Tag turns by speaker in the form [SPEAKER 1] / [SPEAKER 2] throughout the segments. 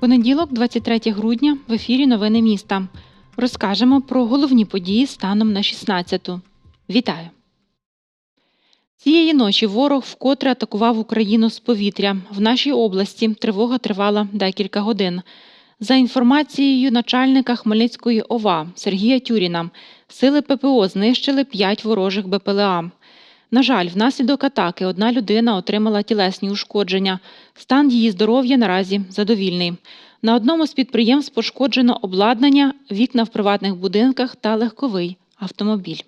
[SPEAKER 1] Понеділок, 23 грудня, в ефірі Новини міста. Розкажемо про головні події станом на 16-ту. Вітаю! Цієї ночі ворог вкотре атакував Україну з повітря. В нашій області тривога тривала декілька годин. За інформацією начальника Хмельницької ОВА Сергія Тюріна, сили ППО знищили 5 ворожих БПЛА. На жаль, внаслідок атаки одна людина отримала тілесні ушкодження. Стан її здоров'я наразі задовільний. На одному з підприємств пошкоджено обладнання, вікна в приватних будинках та легковий автомобіль.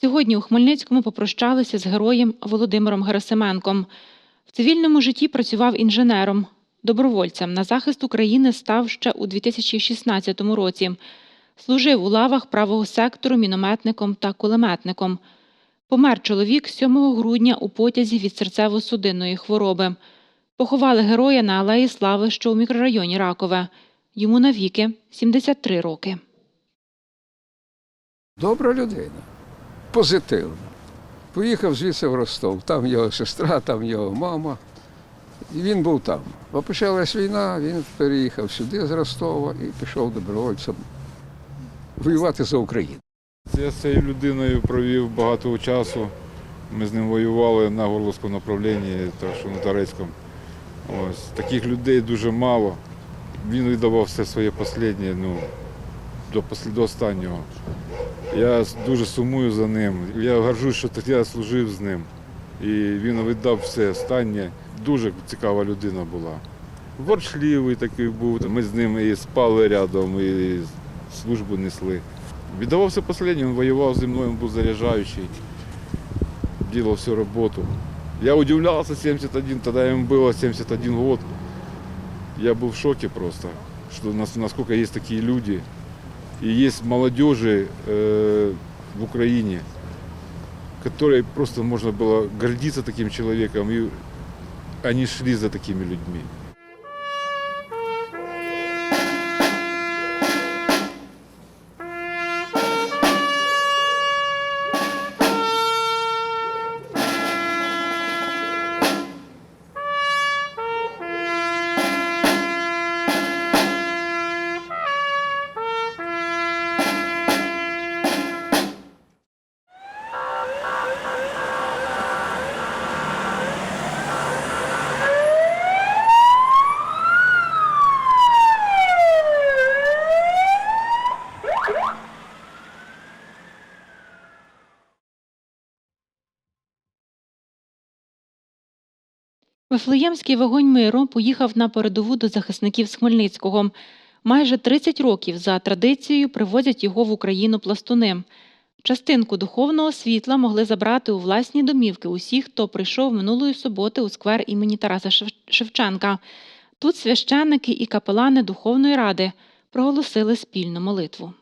[SPEAKER 1] Сьогодні у Хмельницькому попрощалися з героєм Володимиром Герасименком. В цивільному житті працював інженером. Добровольцем на захист України став ще у 2016 році. Служив у лавах правого сектору мінометником та кулеметником. Помер чоловік 7 грудня у потязі від серцево-судинної хвороби. Поховали героя на Алеї Слави, що у мікрорайоні Ракове. Йому навіки 73 роки.
[SPEAKER 2] Добра людина, позитивна. Поїхав звідси в Ростов, там його сестра, там його мама. І він був там. Бо почалась війна, він переїхав сюди з Ростова і пішов добровольцем воювати за Україну.
[SPEAKER 3] Я з цією людиною провів багато часу. Ми з ним воювали на Горловському направлінні, так що на Тарецькому. Ось. Таких людей дуже мало. Він віддавав все своє останнє, ну, до, до останнього. Я дуже сумую за ним. Я горжусь, що я служив з ним. І він віддав все останнє. Дуже цікава людина була. Ворчливий такий був. Ми з ним і спали рядом, і службу несли. Віддавав все останнє, він воював зі мною, він був заряджаючий, делал всю роботу. Я удивлялся 71, тогда ему было 71 год. Я был в шоке просто, что нас, насколько есть такие люди. И есть молодежи э, в Украине, которой просто можно было гордиться таким человеком, и они шли за такими людьми.
[SPEAKER 1] Вифлеємський вогонь миру поїхав на передову до захисників з Хмельницького. Майже 30 років за традицією привозять його в Україну пластуни. Частинку духовного світла могли забрати у власні домівки усі, хто прийшов минулої суботи у сквер імені Тараса Шевченка. Тут священники і капелани Духовної ради проголосили спільну молитву.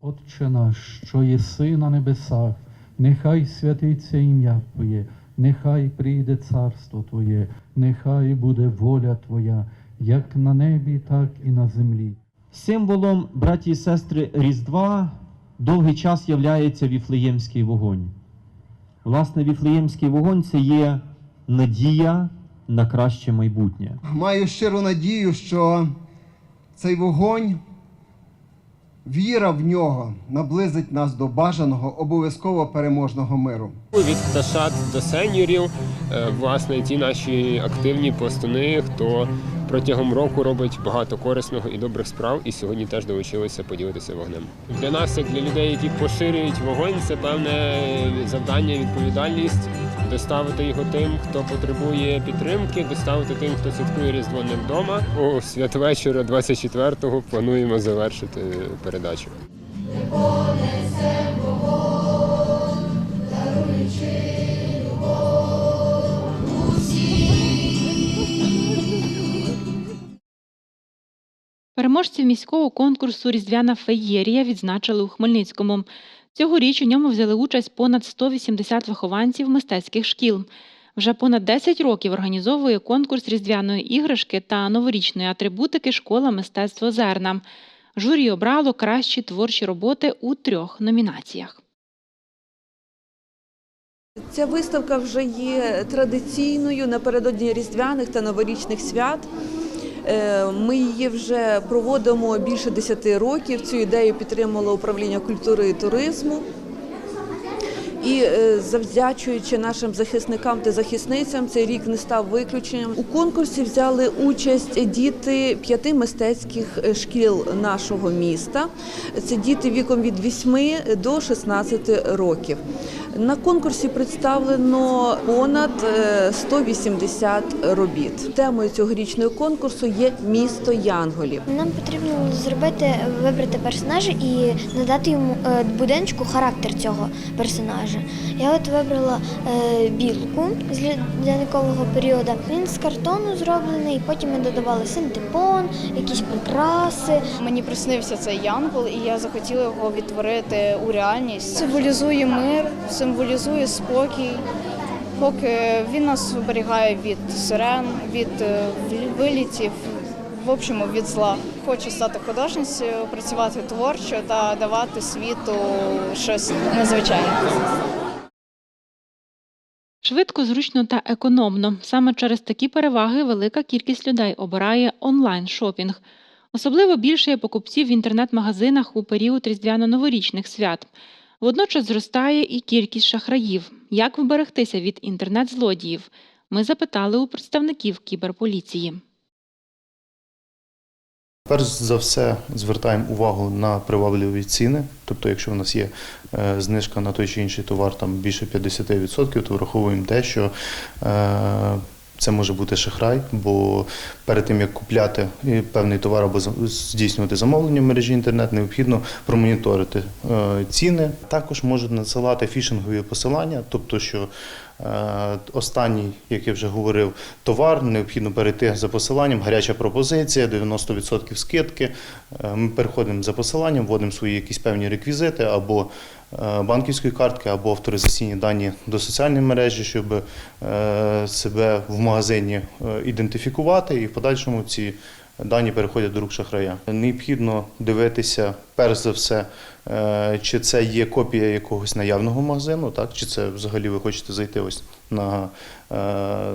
[SPEAKER 4] Отче наш, що єси на небесах, нехай святиться ім'я Твоє, нехай прийде царство Твоє, нехай буде воля Твоя, як на небі, так і на землі.
[SPEAKER 5] Символом, браті і сестри, Різдва довгий час являється віфлеємський вогонь. Власне, віфлеємський вогонь це є надія на краще майбутнє.
[SPEAKER 6] Маю щиру надію, що цей вогонь, віра в нього наблизить нас до бажаного обов'язково переможного миру.
[SPEAKER 7] Від пташат до сеньорів, е, власне, ті наші активні пластуни, хто протягом року робить багато корисного і добрих справ, і сьогодні теж долучилися поділитися вогнем. Для нас, як для людей, які поширюють вогонь, це певне завдання, відповідальність доставити його тим, хто потребує підтримки, доставити тим, хто святкує Різдво не вдома. У святвечора 24-го плануємо завершити передачу.
[SPEAKER 1] Переможців міського конкурсу Різдвяна феєрія відзначили у Хмельницькому. Цьогоріч у ньому взяли участь понад 180 вихованців мистецьких шкіл. Вже понад 10 років організовує конкурс різдвяної іграшки та новорічної атрибутики Школа мистецтво Зерна. Журі обрало кращі творчі роботи у трьох номінаціях.
[SPEAKER 8] Ця виставка вже є традиційною напередодні різдвяних та новорічних свят. Е, Ми її вже проводимо більше 10 років. Цю ідею підтримало управління культури і туризму. І е, завдячуючи нашим захисникам та захисницям, цей рік не став виключенням. У конкурсі взяли участь діти п'яти мистецьких е, шкіл нашого міста. Це діти віком від 8 до 16 років. На конкурсі представлено понад е, 180 робіт. Темою цьогорічного конкурсу є місто Янголів.
[SPEAKER 9] Нам потрібно зробити, вибрати персонажа і надати йому е, будиночку характер цього персонажа. Я от вибрала е, білку з льодяникового періоду. Він з картону зроблений, потім ми додавали синтепон, якісь прикраси.
[SPEAKER 10] Мені приснився цей янгол, і я захотіла його відтворити у реальність. Символізує мир, символізує спокій. Поки він нас оберігає від сирен, від е, вилітів, в общому від зла. Хочу стати художницею, працювати творчо та давати світу щось незвичайне.
[SPEAKER 1] Швидко, зручно та економно. Саме через такі переваги велика кількість людей обирає онлайн-шопінг. Особливо більше є покупців в інтернет-магазинах у період різдвяно-новорічних свят. Водночас зростає і кількість шахраїв. Як вберегтися від інтернет-злодіїв? Ми запитали у представників кіберполіції.
[SPEAKER 11] Перш за все звертаємо увагу на привабливі ціни. Тобто, якщо в нас є е, знижка на той чи інший товар там більше 50%, то враховуємо те, що е, це може бути шахрай, бо перед тим як купляти е, певний товар або здійснювати замовлення в мережі інтернет, необхідно промоніторити е, ціни. Також можуть надсилати фішингові посилання, тобто що е, останній, як я вже говорив, товар необхідно перейти за посиланням. Гаряча пропозиція, 90% скидки. Ми переходимо за посиланням, вводимо свої якісь певні реквізити або банківської картки, або авторизаційні дані до соціальної мережі, щоб е, себе в магазині е, ідентифікувати і в подальшому ці дані переходять до рук шахрая. Необхідно дивитися, перш за все, е, чи це є копія якогось наявного магазину, так? чи це взагалі ви хочете зайти ось на е,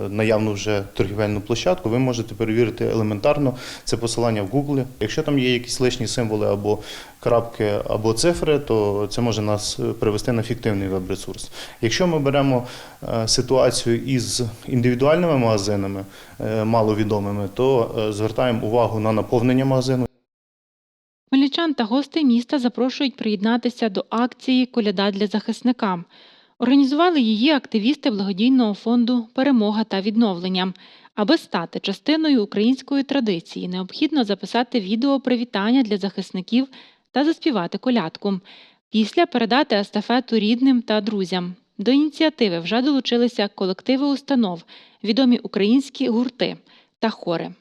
[SPEAKER 11] наявну вже торгівельну площадку, ви можете перевірити елементарно це посилання в Google. Якщо там є якісь лишні символи або крапки, або цифри, то це може нас е, привести на фіктивний веб-ресурс. Якщо ми беремо е, ситуацію із індивідуальними магазинами, маловідомими, то звертаємо увагу на наповнення магазину.
[SPEAKER 1] Хмельничан та гостей міста запрошують приєднатися до акції Коляда для захисника. Організували її активісти благодійного фонду Перемога та відновлення. Аби стати частиною української традиції, необхідно записати відео привітання для захисників та заспівати колядку. Після передати естафету рідним та друзям. До ініціативи вже долучилися колективи установ, відомі українські гурти та хори.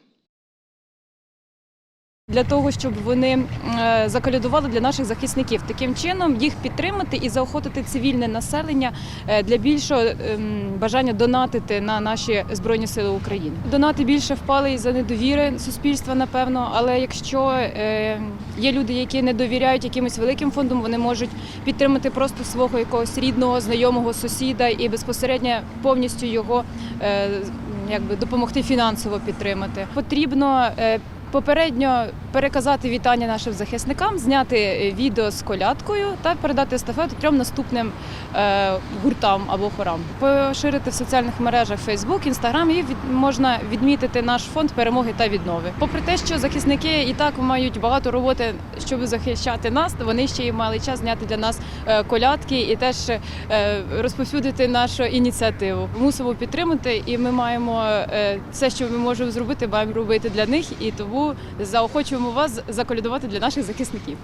[SPEAKER 10] Для того, щоб вони е, заколядували для наших захисників. Таким чином їх підтримати і заохотити цивільне населення е, для більшого ем, бажання донатити на наші збройні сили України. Донати більше впали із за недовіри суспільства, напевно. Але якщо е, є люди, які не довіряють якимось великим фондам, вони можуть підтримати просто свого якогось рідного, знайомого сусіда і безпосередньо повністю його якби допомогти фінансово підтримати. Потрібно Попередньо переказати вітання нашим захисникам, зняти е, відео з колядкою та передати естафету трьом наступним е, гуртам або хорам. Поширити в соціальних мережах Facebook, Instagram і від, можна відмітити наш фонд перемоги та віднови. Попри те, що захисники і так мають багато роботи, щоб захищати нас, вони ще й мали час зняти для нас е, колядки і теж розповсюдити нашу ініціативу. Мусимо підтримати, і ми маємо все, що ми можемо зробити, маємо робити для них. І тому заохочуємо вас заколядувати для наших захисників.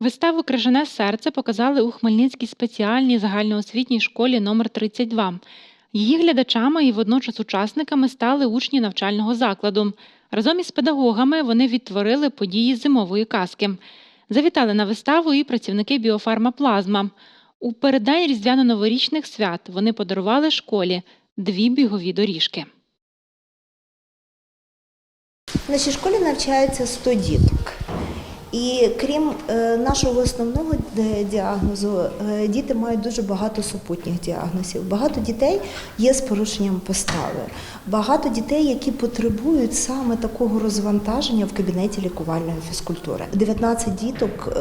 [SPEAKER 1] Виставу Крижане серце показали у Хмельницькій спеціальній загальноосвітній школі номер 32 Її глядачами і водночас учасниками стали учні навчального закладу. Разом із педагогами вони відтворили події зимової казки. Завітали на виставу і працівники біофарма Плазма. У переддень різдвяно-новорічних свят вони подарували школі дві бігові доріжки.
[SPEAKER 12] В нашій школі навчається 100 діток. І крім е, нашого основного діагнозу, е, діти мають дуже багато супутніх діагнозів. Багато дітей є з порушенням постави. Багато дітей, які потребують саме такого розвантаження в кабінеті лікувальної фізкультури. 19 діток е,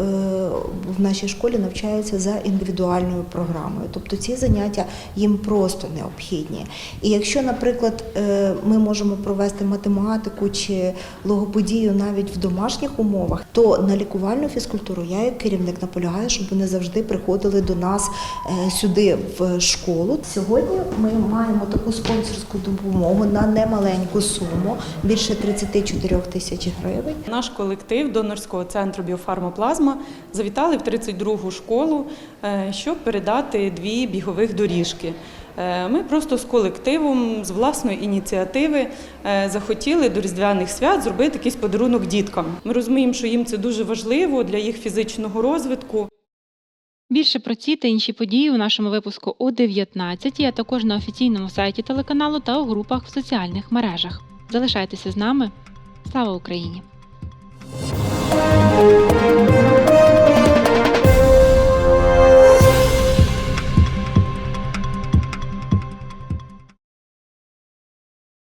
[SPEAKER 12] в нашій школі навчаються за індивідуальною програмою, тобто ці заняття їм просто необхідні. І якщо, наприклад, е, ми можемо провести математику чи логопедію навіть в домашніх умовах, то на лікувальну фізкультуру я як керівник наполягаю, щоб вони завжди приходили до нас е, сюди в школу. Сьогодні ми маємо таку спонсорську допомогу на немаленьку суму більше 34 тисяч гривень.
[SPEAKER 8] Наш колектив донорського центру біофармоплазма завітали в 32-гу школу, е, щоб передати дві бігових доріжки. Е, Ми просто з колективом, з власної ініціативи е, захотіли до Різдвяних свят зробити якийсь подарунок діткам. Ми розуміємо, що їм це дуже важливо для їх фізичного розвитку.
[SPEAKER 1] Більше про ці та інші події у нашому випуску о 19, а також на офіційному сайті телеканалу та у групах в соціальних мережах. Залишайтеся з нами. Слава Україні!